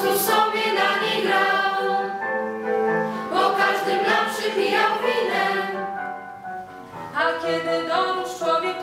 prostu sobie na niej grał. Po każdym nam przypijał winę, a kiedy domu człowiek.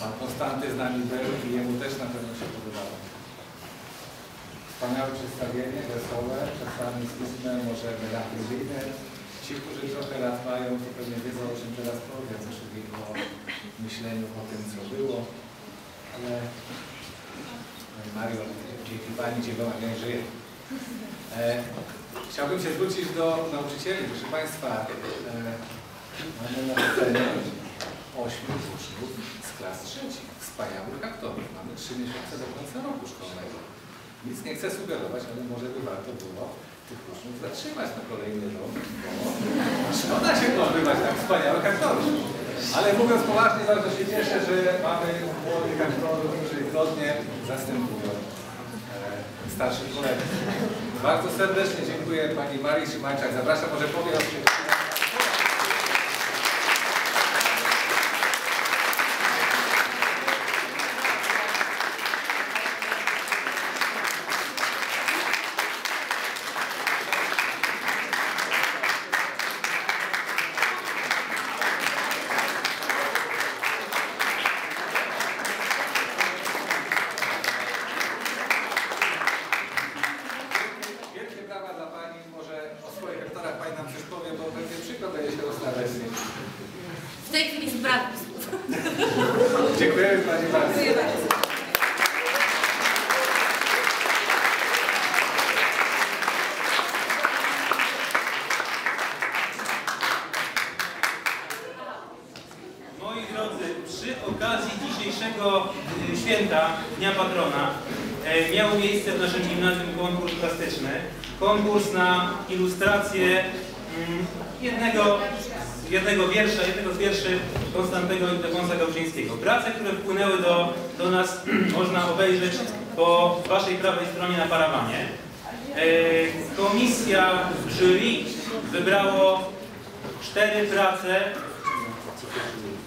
Pan Konstanty z nami był i jemu też na pewno się podobało. Wspaniałe przedstawienie, wesołe, czasami smutne, może melancholijne. Ci, którzy trochę lat mają, to pewnie wiedzą, o czym teraz powiem, czyli o myśleniu o tym, co było. Ale Mario, dzięki Pani Dziewoła nie żyje. E, chciałbym się zwrócić do nauczycieli. Proszę Państwa, e, mamy na scenie ośmiu uczniów z klas trzecich, wspaniałych aktorów. Mamy trzy miesiące do końca roku szkolnego. Nic nie chcę sugerować, ale może by warto było tych uczniów zatrzymać na kolejny rok, bo szkoda się pozbywać tak wspaniałych aktorów. Ale mówiąc poważnie, bardzo się cieszę, że mamy młodych aktorów, którzy godnie zastępują e, starszych kolegów. Bardzo serdecznie dziękuję Pani Marii Szymańczak. Zapraszam, może powie o tym. Panie bardzo. Dziękuję bardzo. Moi drodzy, przy okazji dzisiejszego y, święta, Dnia Patrona, e, miał miejsce w naszym gimnazjum konkurs plastyczny. Konkurs na ilustrację mm, jednego, wiersza, jednego z wierszy Konstantego Ildefonsa Gałczyńskiego. Prace, które wpłynęły do, do nas, można obejrzeć po waszej prawej stronie na parawanie. E, Komisja jury wybrało cztery prace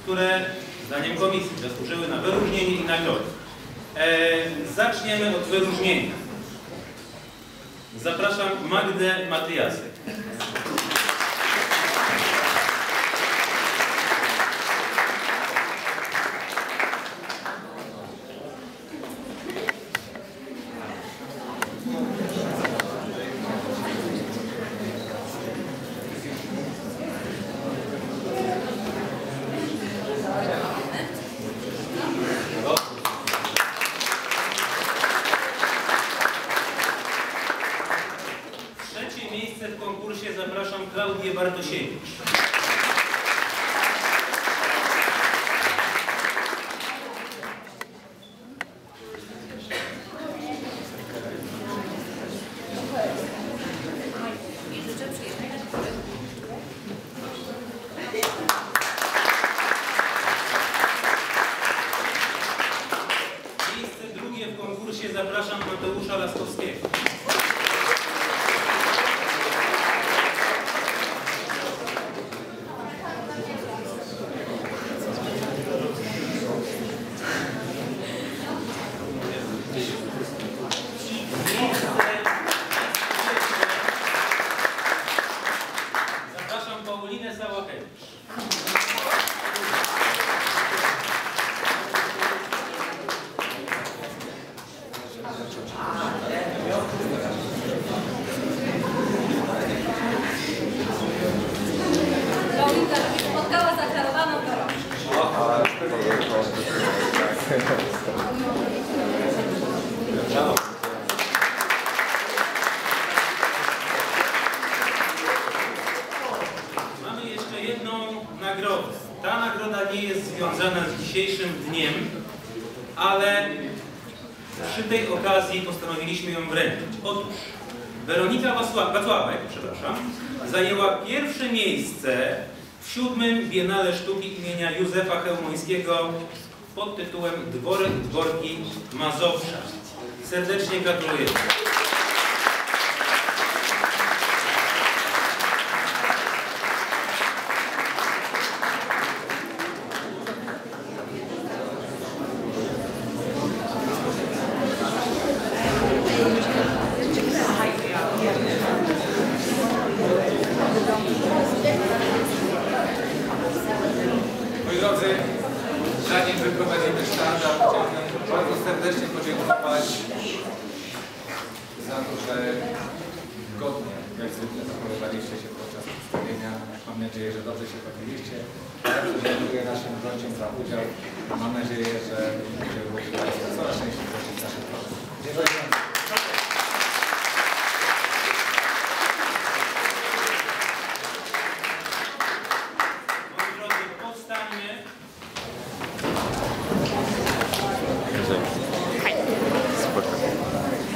które zdaniem komisji zasłużyły na wyróżnienie i nagrody. E, zaczniemy od wyróżnienia. Zapraszam Magdę Matyjasek. Bartoszewicz. Nagrodę. Ta nagroda nie jest związana z dzisiejszym dniem, ale przy tej okazji postanowiliśmy ją wręczyć. Otóż Weronika Wacła- Wacławek, przepraszam, zajęła pierwsze miejsce w siódmym Biennale Sztuki imienia Józefa Chełmońskiego pod tytułem Dworek Dworki Mazowsza. Serdecznie gratuluję. Moi drodzy, zanim wyprowadzimy sztandar, chciałbym bardzo serdecznie podziękować za to, że godnie, jak zwykle, zachowywaliście się podczas przedstawienia. Mam nadzieję, że dobrze się bawiliście. Bardzo dziękuję za udział. Mam nadzieję, że będziemy mogli Państwa coraz częściej gościć w naszych programach. Dziękuję bardzo.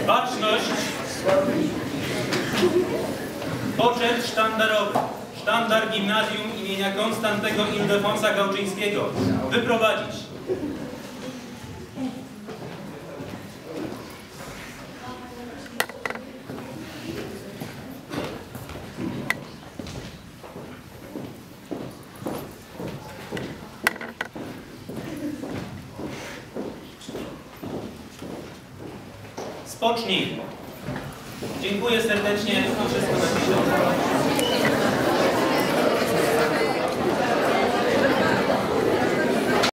Baczność. Poczet sztandarowy. Sztandar Gimnazjum imienia Konstantego Ildefonsa Gałczyńskiego. Wyprowadzić. Spocznij. Dziękuję serdecznie. To wszystko na.